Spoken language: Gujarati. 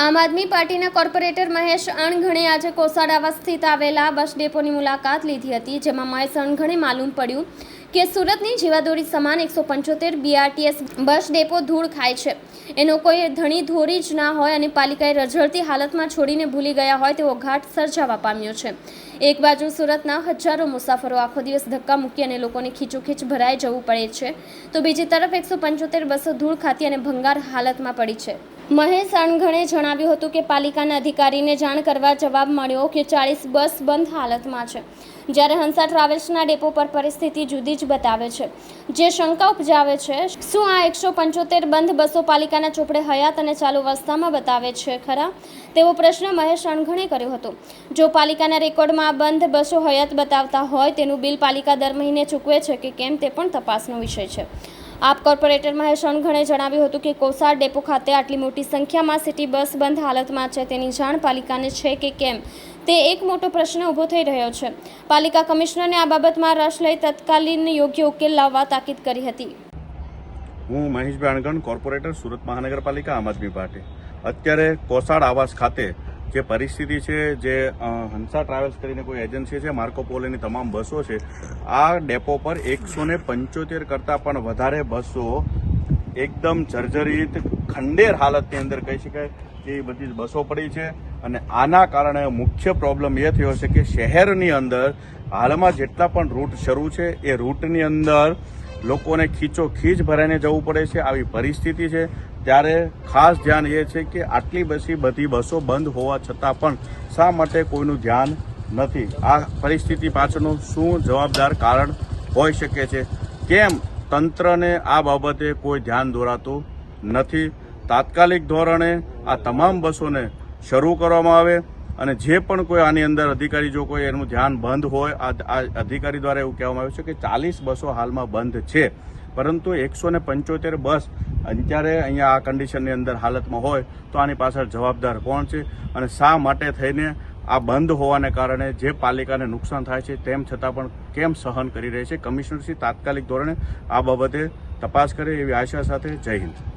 આમ આદમી પાર્ટીના કોર્પોરેટર મહેશ અણઘણે આજે કોસાડાવા સ્થિત આવેલા બસ ડેપોની મુલાકાત લીધી હતી, જેમાં મહેશ અણઘણે માલુમ પડ્યું કે સુરતની જીવાદોરી સમાન એકસો પંચોતેર બીઆરટીએસ બસ ડેપો ધૂળ ખાય છે. એનો કોઈ ધણી ધોરી જ ના હોય અને પાલિકાએ રઝળતી હાલતમાં છોડીને ભૂલી ગયા હોય તેવો ઘાટ સર્જાવા પામ્યો છે. એક બાજુ સુરતના હજારો મુસાફરો આખો દિવસ ધક્કા મૂકી અને લોકોને ખીચોખીચ ભરાઈ જવું પડે છે, તો બીજી તરફ એકસો પંચોતેર બસો ધૂળ ખાતી અને ભંગાર હાલતમાં પડી છે. મહેશ અણઘણે જણાવ્યું હતું કે પાલિકાના અધિકારીને જાણ કરવા જવાબ મળ્યો કે ચાળીસ બસ બંધ હાલતમાં છે. જ્યારે હંસા ટ્રાવેલ્સના ડેપો પર પરિસ્થિતિ જુદી જ બતાવે છે. જે શંકા ઉપજાવે છે, શું આ એકસો પંચોતેર બંધ બસો પાલિકાના ચોપડે હયાત અને ચાલુ અવસ્થામાં બતાવે છે ખરા? તેવો પ્રશ્ન મહેશ અણઘણે કર્યો હતો. જો પાલિકાના રેકોર્ડમાં બંધ બસો હયાત બતાવતા હોય, તેનું બિલ પાલિકા દર મહિને ચૂકવે છે કે કેમ તે પણ તપાસનો વિષય છે. આપ કોર્પોરેટર મહેશ અણઘણે જણાવ્યું હતું કે કોસાર ડેપો ખાતે આટલી મોટી સંખ્યામાં સિટી બસ બંધ હાલતમાં છે. તેની જાણ પાલિકાને છે કે કેમ? તે એક મોટો પ્રશ્ન ઊભો થઈ રહ્યો છે. પાલિકા કમિશનરને આ બાબતમાં રસ લઈ તત્કાલીન યોગ્ય ઉકેલ લાવવા તાકીદ કરી હતી. હું મહેશભાઈ અણગણ કોર્પોરેટર, સુરત મહાનગરપાલિકા, આમ આદમી પાર્ટી. અત્યારે કોસાડ આવાસ ખાતે જે પરિસ્થિતિ છે, જે હંસા ટ્રાવેલ્સ કરીને કોઈ એજન્સી છે માર્કોપોલોની તમામ બસો છે, આ ડેપો પર એકસો ને પંચોતેર કરતાં પણ વધારે બસો એકદમ જર્જરિત ખંડેર હાલતની અંદર કહી શકાય એ બધી જ બસો પડી છે. અને આના કારણે મુખ્ય પ્રોબ્લેમ એ થયો છે કે શહેરની અંદર હાલમાં જેટલા પણ રૂટ શરૂ છે, એ રૂટની અંદર લોકોને ખીચો ખીચ ભરાઈને જવું પડે છે. આવી પરિસ્થિતિ છે. ત્યારે ખાસ ધ્યાન એ છે કે આટલી બસી બધી બસો બંધ હોવા છતાં પણ શા માટે કોઈનું ધ્યાન નથી? આ પરિસ્થિતિ પાછળનું શું જવાબદાર કારણ હોઈ શકે છે? કેમ તંત્રને આ બાબતે કોઈ ધ્યાન દોરાતું નથી? તાત્કાલિક ધોરણે આ તમામ બસોને શરૂ કરવામાં આવે અને જે પણ કોઈ આની અંદર અધિકારી જો કોઈ એનું ધ્યાન બંધ હોય, આ અધિકારી દ્વારા એવું કહેવામાં આવ્યું છે કે ચાલીસ બસો હાલમાં બંધ છે. પરંતુ એકસો ને પંચોતેર બસ અત્યારે અહીંયા આ કન્ડિશનની અંદર હાલતમાં હોય તો આની પાછળ જવાબદાર કોણ છે અને શા માટે થઈને આ બંધ હોવાને કારણે જે પાલિકાને નુકસાન થાય છે તેમ છતાં પણ કેમ સહન કરી રહી છે? કમિશનરશ્રી તાત્કાલિક ધોરણે આ બાબતે તપાસ કરે એવી આશા સાથે જય હિન્દ.